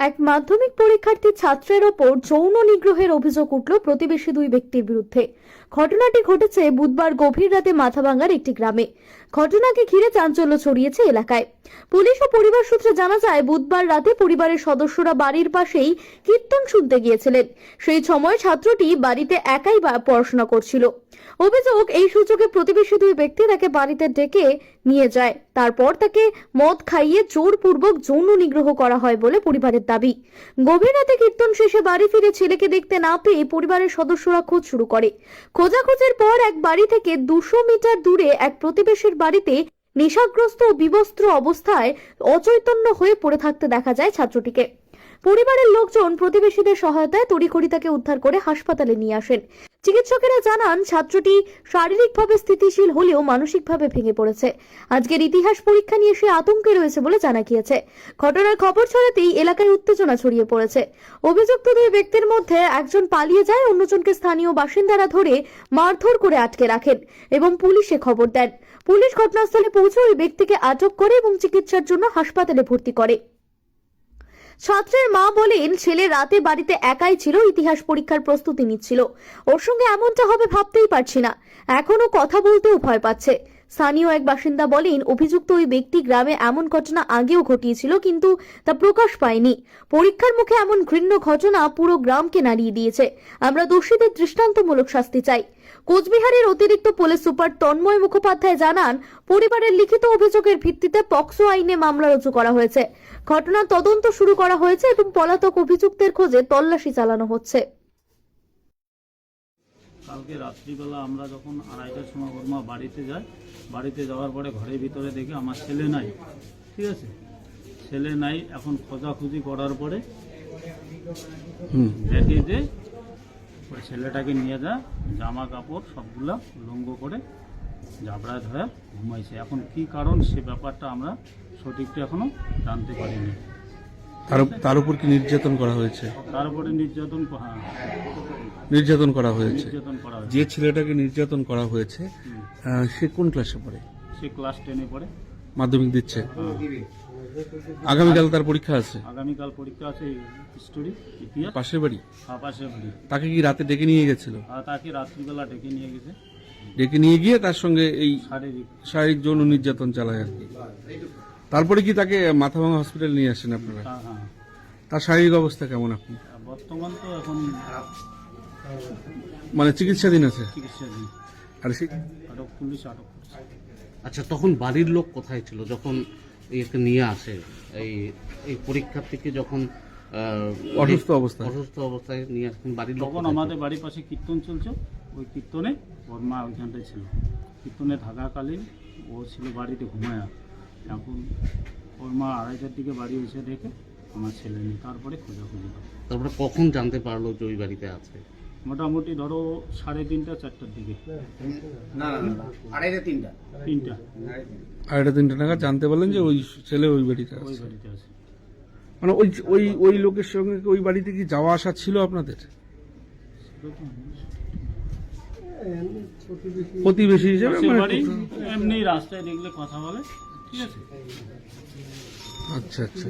এক মাধ্যমিক পরীক্ষার্থী ছাত্রের ওপর যৌন নিগ্রহের অভিযোগ উঠল প্রতিবেশী দুই ব্যক্তির বিরুদ্ধে। ঘটনাটি ঘটেছে বুধবার গভীর রাতে মাথাভাঙ্গার একটি গ্রামে। ঘটনাকে ঘিরে চাঞ্চল্য ছড়িয়েছে এলাকায়। পুলিশ ও পরিবার সূত্রে জানা যায়, বুধবার রাতে পরিবারের সদস্যরা বাড়ির পাশেই কীর্তন শুনতে গিয়েছিলেন। সেই সময় ছাত্রটি বাড়িতে একাই পড়াশোনা করছিল। অভিযোগ, এই সুযোগে প্রতিবেশী দুই ব্যক্তি তাকে বাড়িতে ডেকে নিয়ে যায়। তারপর তাকে মদ খাইয়ে জোরপূর্বক যৌন নিগ্রহ করা হয় বলে পরিবারের দাবি। গভীর রাতে কীর্তন শেষে বাড়ি ফিরে ছেলেকে দেখতে না পেয়ে পরিবারের সদস্যরা খোঁজ শুরু করে। খোঁজাখোঁজের পর এক বাড়ি থেকে দুশো মিটার দূরে এক প্রতিবেশীর বাড়িতে নেশাগ্রস্ত ও বিবস্ত্র অবস্থায় অচৈতন্য হয়ে পড়ে থাকতে দেখা যায় ছাত্রটিকে। পরিবারের লোকজন প্রতিবেশীদের সহায়তায় তড়িঘড়ি তাকে উদ্ধার করে হাসপাতালে নিয়ে আসেন। চিকিৎসকেরা জানান, ছাত্রটি শারীরিকভাবে স্থিতিশীল হলেও মানসিকভাবে ভেঙে পড়েছে। আজকের ইতিহাস পরীক্ষা নিয়ে সে আতঙ্কে রয়েছে বলে জানা গিয়েছে। ঘটনার খবর ছড়াতেই এলাকায় উত্তেজনা ছড়িয়ে পড়েছে। অভিযুক্ত দুই ব্যক্তির মধ্যে একজন পালিয়ে যায়, অন্যজনকে স্থানীয় বাসিন্দারা ধরে মারধর করে আটকে রাখেন এবং পুলিশে খবর দেন। পুলিশ ঘটনাস্থলে পৌঁছে ওই ব্যক্তিকে আটক করে এবং চিকিৎসার জন্য হাসপাতালে ভর্তি করে। ছাত্রের মা বলেন, ছেলে রাতে বাড়িতে একাই ছিল, ইতিহাস পরীক্ষার প্রস্তুতি নিচ্ছিল। ওর সঙ্গে এমনটা হবে ভাবতেই পারছি না। এখনও কথা বলতেও ভয় পাচ্ছে। স্থানীয় এক বাসিন্দা বলেন, অভিযুক্ত ওই ব্যক্তি গ্রামে এমন ঘটনা আগেও ঘটিয়েছিল, কিন্তু তা প্রকাশ পায়নি। পরীক্ষার মুখে এমন ঘৃণ্য ঘটনা পুরো গ্রামকে নাড়িয়ে দিয়েছে। আমরা দোষীদের দৃষ্টান্তমূলক শাস্তি চাই। কোচবিহারের অতিরিক্ত পুলিশ সুপার তন্ময় মুখোপাধ্যায় জানান, পরিবারের লিখিত অভিযোগের ভিত্তিতে পক্সো আইনে মামলা রুজু করা হয়েছে। ঘটনার তদন্ত শুরু করা হয়েছে এবং পলাতক অভিযুক্তের খোঁজে তল্লাশি চালানো হচ্ছে। কালকে রাত্রিবেলা আমরা যখন আড়াইটার সময় ওর মা বাড়িতে যায় বাড়িতে যাওয়ার পরে ঘরের ভিতরে দেখে আমার ছেলে নাই। ঠিক আছে? ছেলে নাই এখন খোঁজাখুঁজি করার পরে দেখে যে ওই ছেলেটাকে নিয়ে যা জামা কাপড় সবগুলা লঙ্গ করে জাবড়ায় ধরে ঘুমাইছে। এখন কি কারণ সে ব্যাপারটা আমরা সঠিকটা এখনও জানতে পারিনি। তার তার উপর কি নির্যাতন করা হয়েছে? তারপরে নির্যাতন হ্যাঁ। নির্যাতন করা হয়েছে। নির্যাতন করা হয়েছে। যে ছেলেটাকে নির্যাতন করা হয়েছে আহ, সে কোন ক্লাসে পড়ে? সে ক্লাস টেনে পড়ে। মাধ্যমিক দিচ্ছে। হ্যাঁ। আগামীকাল তার পরীক্ষা আছে? আগামীকাল পরীক্ষা আছে স্টোরি ইতিহাস। পাশের বাড়ি? আপাশে বাড়ি। তাকে কি রাতে ডেকে নিয়ে গেছিল? আর তাকে রাত্রিবেলা ডেকে নিয়ে গেছে। ডেকে নিয়ে গিয়ে তার সঙ্গে এই শারীরিক। শারীরিক যৌন নির্যাতন চালায় আর কি। তারপরে কি তাকে মাথাভাঙা হসপিটাল নিয়ে আসেন আপনারা? হ্যাঁ হ্যাঁ। তার শারীরিক অবস্থা কেমন আপনি বর্তমান তো এখন মানে চিকিৎসাধীন আছে? চিকিৎসাধীন। আর সে আটক পুলিশ আটক আচ্ছা তখন বাড়ির লোক কোথায় ছিল যখন একে নিয়ে আসে? এই এই পরীক্ষার্থীকে যখন অসুস্থ অবস্থায়। অসুস্থ অবস্থায় নিয়ে আসেন বাড়ির লোক তখন আমাদের বাড়ির পাশে কীর্তন চলছে ওই কীর্তনে ওর মা ওইখানটায় ছিল। কীর্তনে থাকাকালীন ও ছিল বাড়িতে ঘুমায়া এখন ওর মা আড়াইটার দিকে বাড়ি এসে দেখে আমার ছেলে নেই তারপরে খোঁজাখুঁজি তারপরে কখন জানতে পারল যে ওই বাড়িতে আছে? মোটামুটি ধরো সাড়ে তিনটা চারটার দিকে। না না না আড়াইটা তিনটা। তিনটা। আড়াইটা তিনটা নাগাদ জানতে পারলেন যে ওই ছেলে ওই বাড়িতে ওই আছে। বাড়িতে আছে। মানে ওই ওই ওই লোকের সঙ্গে কি ওই বাড়িতে কি যাওয়া আসা ছিল আপনাদের? প্রতিবেশী হিসেবে? সে মানে বাড়ি এমনি রাস্তায় দেখলে কথা বলে। আচ্ছা আচ্ছা।